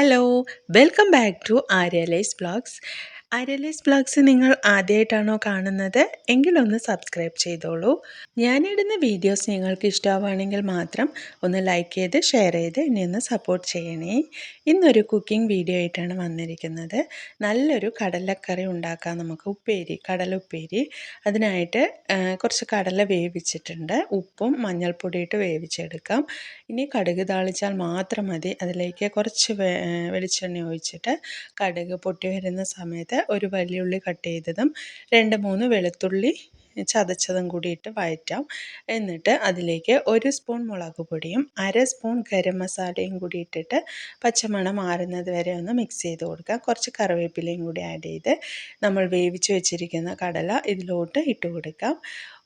Hello welcome back to ആര്യലൈസ് blogs ആര്യലൈസ് blogs നിങ്ങൾ ആദ്യമായിട്ടാണോ കാണുന്നത് എങ്കിലൊന്ന് സബ്സ്ക്രൈബ് ചെയ്തോളൂ. ഞാനിടുന്ന വീഡിയോസ് നിങ്ങൾക്ക് ഇഷ്ടമാവുകയാണെങ്കിൽ മാത്രം ഒന്ന് ലൈക്ക് ചെയ്ത് ഷെയർ ചെയ്ത് എന്നെ ഒന്ന് സപ്പോർട്ട് ചെയ്യണേ. ഇന്നൊരു കുക്കിംഗ് വീഡിയോ ആയിട്ടാണ് വന്നിരിക്കുന്നത്. നല്ലൊരു കടലക്കറി ഉണ്ടാക്കാം നമുക്ക് ഉപ്പേരി കടല ഉപ്പേരി അതിനായിട്ട് കുറച്ച് കടല വേവിച്ചിട്ടുണ്ട്. ഉപ്പും മഞ്ഞൾപ്പൊടി ഇട്ട് വേവിച്ചെടുക്കാം. ഇനി കടുക് താളിച്ചാൽ മാത്രം മതി. അതിലേക്ക് കുറച്ച് വെളിച്ചെണ്ണ ഒഴിച്ചിട്ട് കടുക് പൊട്ടി വരുന്ന സമയത്ത് ഒരു വലിയുള്ളി കട്ട് ചെയ്തതും രണ്ട് മൂന്ന് വെളുത്തുള്ളി ചതച്ചതും കൂടിയിട്ട് വഴറ്റാം. എന്നിട്ട് അതിലേക്ക് ഒരു സ്പൂൺ മുളക് പൊടിയും അര സ്പൂൺ ഗരം മസാലയും കൂടി ഇട്ടിട്ട് പച്ചമണം മാറുന്നത് വരെ ഒന്ന് മിക്സ് ചെയ്ത് കൊടുക്കാം കുറച്ച് കറിവേപ്പിലയും കൂടി ആഡ് ചെയ്ത് നമ്മൾ വേവിച്ച് വെച്ചിരിക്കുന്ന കടല ഇതിലോട്ട് ഇട്ട് കൊടുക്കാം.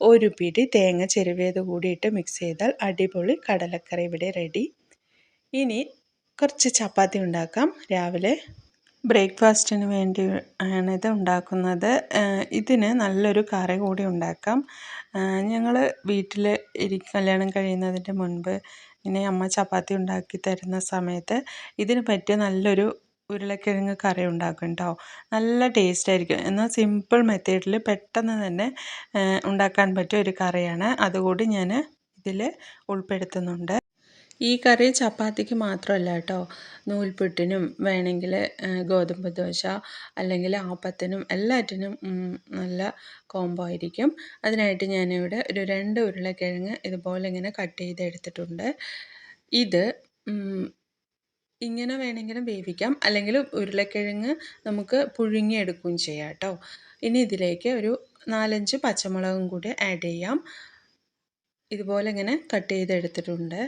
ഒരു പിടി തേങ്ങ ചെരുവിയത് കൂടിയിട്ട് മിക്സ് ചെയ്താൽ അടിപൊളി കടലക്കറി ഇവിടെ റെഡി ഇനി കുറച്ച് ചപ്പാത്തി ഉണ്ടാക്കാം. രാവിലെ ബ്രേക്ക്ഫാസ്റ്റിന് വേണ്ടി ആണ് ഇത് ഉണ്ടാക്കുന്നത്. ഇതിന് നല്ലൊരു കറി കൂടി ഉണ്ടാക്കാം. ഞങ്ങൾ വീട്ടിൽ ഇരി കല്യാണം കഴിയുന്നതിന്റെ മുൻപ് ഇങ്ങനെ അമ്മ ചപ്പാത്തി ഉണ്ടാക്കി തരുന്ന സമയത്ത് ഇതിന് പറ്റിയ നല്ലൊരു ഉരുളക്കിഴങ്ങ് കറി ഉണ്ടാക്കും കേട്ടോ നല്ല ടേസ്റ്റ് ആയിരിക്കും. എന്നാൽ സിമ്പിൾ മെത്തേഡിൽ പെട്ടെന്ന് തന്നെ ഉണ്ടാക്കാൻ പറ്റിയ ഒരു കറിയാണ്. അതുകൂടി ഞാൻ ഇതിൽ ഉൾപ്പെടുത്തുന്നുണ്ട്. ഈ കറി ചപ്പാത്തിക്ക് മാത്രമല്ല കേട്ടോ. നൂൽപുട്ടിനും വേണമെങ്കിൽ ഗോതമ്പ് ദോശ അല്ലെങ്കിൽ ആപ്പത്തിനും എല്ലാറ്റിനും നല്ല കോംബോ ആയിരിക്കും. അതിനായിട്ട് ഞാനിവിടെ ഒരു രണ്ട് ഉരുളക്കിഴങ്ങ് ഇതുപോലെ ഇങ്ങനെ കട്ട് ചെയ്തെടുത്തിട്ടുണ്ട് ഇത് ഇങ്ങനെ വേണമെങ്കിലും വേവിക്കാം. അല്ലെങ്കിൽ ഉരുളക്കിഴങ്ങ് നമുക്ക് പുഴുങ്ങിയെടുക്കുകയും ചെയ്യാം കേട്ടോ. ഇനി ഇതിലേക്ക് ഒരു നാലഞ്ച് പച്ചമുളകും കൂടി ആഡ് ചെയ്യാം. ഇതുപോലെ ഇങ്ങനെ കട്ട് ചെയ്തെടുത്തിട്ടുണ്ട്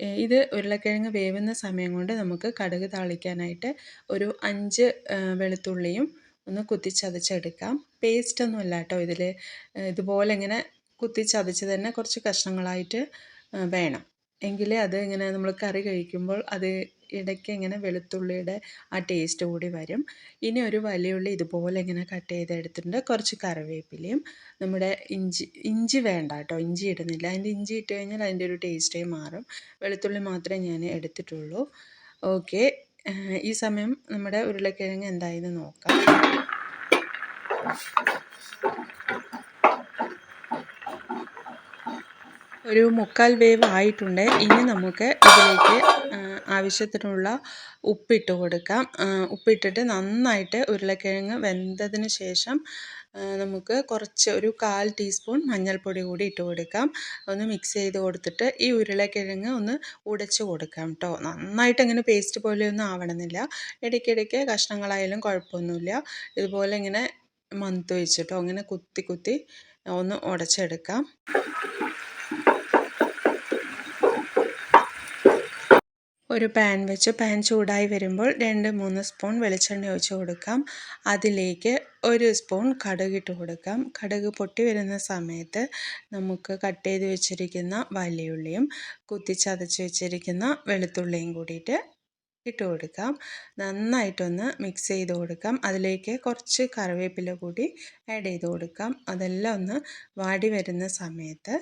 ഇത് ഉരുളക്കിഴങ്ങ് വേവുന്ന സമയം കൊണ്ട് നമുക്ക് കടുക് താളിക്കാനായിട്ട് ഒരു അഞ്ച് വെളുത്തുള്ളിയും ഒന്ന് കുത്തിച്ചതച്ചെടുക്കാം പേസ്റ്റൊന്നും അല്ല കേട്ടോ ഇതിൽ ഇതുപോലെ ഇങ്ങനെ കുത്തിച്ചതച്ച് തന്നെ കുറച്ച് കഷ്ണങ്ങളായിട്ട് വേണം. എങ്കിലേ അത് ഇങ്ങനെ നമ്മൾ കറി കഴിക്കുമ്പോൾ അത് ഇടയ്ക്ക് ഇങ്ങനെ വെളുത്തുള്ളിയുടെ ആ ടേസ്റ്റ് കൂടി വരും. ഇനി ഒരു വലിയുള്ളി ഇതുപോലെ ഇങ്ങനെ കട്ട് ചെയ്തെടുത്തിട്ടുണ്ട്. കുറച്ച് കറിവേപ്പിലയും നമ്മുടെ ഇഞ്ചി ഇഞ്ചി വേണ്ട കേട്ടോ. ഇഞ്ചി ഇടുന്നില്ല. അതിന്റെ ഇഞ്ചി ഇട്ട് കഴിഞ്ഞാൽ അതിന്റെ ഒരു ടേസ്റ്റേ മാറും. വെളുത്തുള്ളി മാത്രമേ ഞാൻ എടുത്തിട്ടുള്ളൂ. ഓക്കെ ഈ സമയം നമ്മുടെ ഉരുളക്കിഴങ്ങ് എന്തായെന്ന് നോക്കാം. ഒരു മുക്കാൽ വേവ് ആയിട്ടുണ്ട്. ഇനി നമുക്ക് ഇതിലേക്ക് ആവശ്യത്തിനുള്ള ഉപ്പിട്ട് കൊടുക്കാം. ഉപ്പിട്ടിട്ട് നന്നായിട്ട് ഉരുളക്കിഴങ്ങ് വെന്തതിന് ശേഷം നമുക്ക് കുറച്ച് ഒരു കാൽ ടീസ്പൂൺ മഞ്ഞൾപ്പൊടി കൂടി ഇട്ട് കൊടുക്കാം. ഒന്ന് മിക്സ് ചെയ്ത് കൊടുത്തിട്ട് ഈ ഉരുളക്കിഴങ്ങ് ഒന്ന് ഉടച്ച് കൊടുക്കാം കേട്ടോ നന്നായിട്ട് അങ്ങനെ പേസ്റ്റ് പോലെയൊന്നും ആവണമെന്നില്ല. ഇടയ്ക്കിടയ്ക്ക് കഷ്ണങ്ങളായാലും കുഴപ്പമൊന്നുമില്ല. ഇതുപോലെ ഇങ്ങനെ മന്ത് വെച്ചിട്ടോ അങ്ങനെ കുത്തി കുത്തി ഒന്ന് ഉടച്ചെടുക്കാം. ഒരു പാൻ വെച്ച് പാൻ ചൂടായി വരുമ്പോൾ രണ്ട് മൂന്ന് സ്പൂൺ വെളിച്ചെണ്ണ ഒഴിച്ച് കൊടുക്കാം. അതിലേക്ക് ഒരു സ്പൂൺ കടുക് ഇട്ട് കൊടുക്കാം. കടുക് പൊട്ടി വരുന്ന സമയത്ത് നമുക്ക് കട്ട് ചെയ്ത് വെച്ചിരിക്കുന്ന വലിയുള്ളിയും കുത്തിച്ചതച്ച് വെച്ചിരിക്കുന്ന വെളുത്തുള്ളിയും കൂടിയിട്ട് ഇട്ട് കൊടുക്കാം. നന്നായിട്ടൊന്ന് മിക്സ് ചെയ്ത് കൊടുക്കാം. അതിലേക്ക് കുറച്ച് കറിവേപ്പില കൂടി ആഡ് ചെയ്ത് കൊടുക്കാം. അതെല്ലാം ഒന്ന് വാടി വരുന്ന സമയത്ത്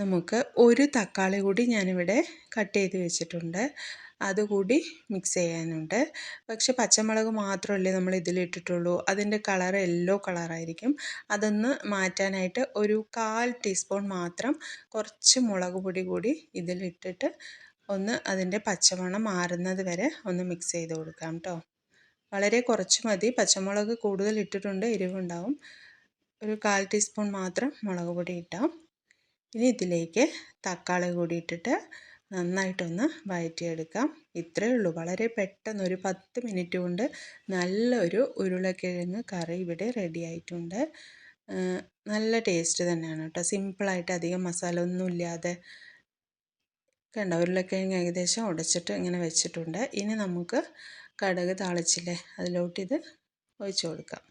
നമുക്ക് ഒരു തക്കാളി കൂടി ഞാനിവിടെ കട്ട് ചെയ്ത് വെച്ചിട്ടുണ്ട്. അതുകൂടി മിക്സ് ചെയ്യാനുണ്ട്. പക്ഷെ പച്ചമുളക് മാത്രമല്ലേ നമ്മൾ ഇതിലിട്ടിട്ടുള്ളൂ. അതിന്റെ കളർ യെല്ലോ കളറായിരിക്കും അതൊന്ന് മാറ്റാനായിട്ട് ഒരു കാൽ ടീസ്പൂൺ മാത്രം കുറച്ച് മുളക് പൊടി കൂടി ഇതിലിട്ടിട്ട് ഒന്ന് അതിന്റെ പച്ചമണം മാറുന്നത് വരെ ഒന്ന് മിക്സ് ചെയ്ത് കൊടുക്കാം കേട്ടോ വളരെ കുറച്ച് മതി. പച്ചമുളക് കൂടുതൽ ഇട്ടിട്ടുണ്ട് എരിവുണ്ടാവും. ഒരു കാൽ ടീസ്പൂൺ മാത്രം മുളക് പൊടി ഇട്ടാം. ഇനി ഇതിലേക്ക് തക്കാളി കൂടി ഇട്ടിട്ട് നന്നായിട്ടൊന്ന് വഴറ്റിയെടുക്കാം ഇത്രയേ ഉള്ളൂ. വളരെ പെട്ടെന്ന് ഒരു പത്ത് മിനിറ്റ് കൊണ്ട് നല്ലൊരു ഉരുളക്കിഴങ്ങ് കറി ഇവിടെ റെഡി ആയിട്ടുണ്ട്. നല്ല ടേസ്റ്റ് തന്നെയാണ് കേട്ടോ. സിമ്പിളായിട്ട് അധികം മസാല ഒന്നും ഇല്ലാതെ കണ്ടോ? ഉരുളക്കിഴങ്ങ് ഏകദേശം ഉടച്ചിട്ട് ഇങ്ങനെ വെച്ചിട്ടുണ്ട്. ഇനി നമുക്ക് കടുക് താളിച്ചില്ലേ? അതിലോട്ട് ഇത് ഒഴിച്ചു കൊടുക്കാം.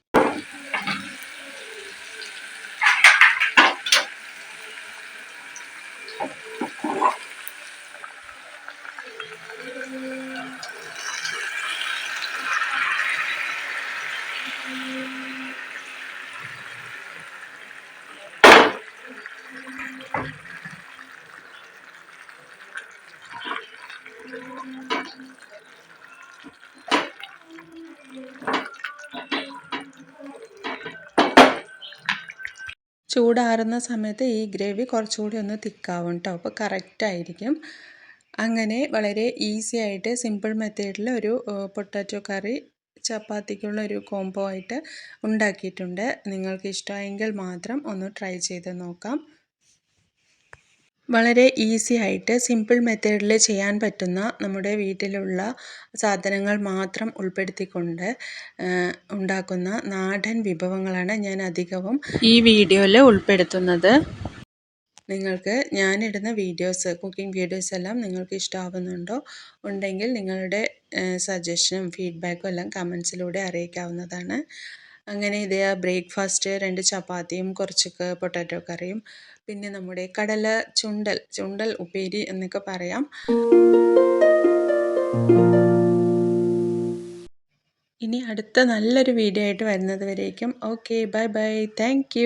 ചൂടാറുന്ന സമയത്ത് ഈ ഗ്രേവി കുറച്ചുകൂടി ഒന്ന് തിക്കാവും കേട്ടോ അപ്പോൾ കറക്റ്റായിരിക്കും. അങ്ങനെ വളരെ ഈസി ആയിട്ട് സിമ്പിൾ മെത്തേഡിൽ ഒരു പൊട്ടാറ്റോ കറി ചപ്പാത്തിക്കുള്ള ഒരു കോംബോ ആയിട്ട് ഉണ്ടാക്കിയിട്ടുണ്ട്. നിങ്ങൾക്ക് ഇഷ്ടമായെങ്കിൽ മാത്രം ഒന്ന് ട്രൈ ചെയ്ത് നോക്കാം. വളരെ ഈസി ആയിട്ട് സിമ്പിൾ മെത്തേഡിൽ ചെയ്യാൻ പറ്റുന്ന നമ്മുടെ വീട്ടിലുള്ള സാധനങ്ങൾ മാത്രം ഉൾപ്പെടുത്തിക്കൊണ്ട് ഉണ്ടാക്കുന്ന നാടൻ വിഭവങ്ങളാണ് ഞാൻ അധികവും ഈ വീഡിയോയിൽ ഉൾപ്പെടുത്തുന്നത്. നിങ്ങൾക്ക് ഞാനിടുന്ന വീഡിയോസ് കുക്കിംഗ് വീഡിയോസ് എല്ലാം നിങ്ങൾക്ക് ഇഷ്ടമാവുന്നുണ്ടോ ഉണ്ടെങ്കിൽ നിങ്ങളുടെ സജഷനും ഫീഡ്ബാക്കും എല്ലാം കമൻസിലൂടെ അറിയിക്കാവുന്നതാണ്. അങ്ങനെ ഇതേ ബ്രേക്ക്ഫാസ്റ്റ് രണ്ട് ചപ്പാത്തിയും കുറച്ചൊക്കെ പൊട്ടാറ്റോ കറിയും പിന്നെ നമ്മുടെ കടല ചുണ്ടൽ ചുണ്ടൽ ഉപ്പേരി എന്നൊക്കെ പറയാം. ഇനി അടുത്ത നല്ലൊരു വീഡിയോ ആയിട്ട് വരുന്നത് വരേക്കും. Okay bye bye thank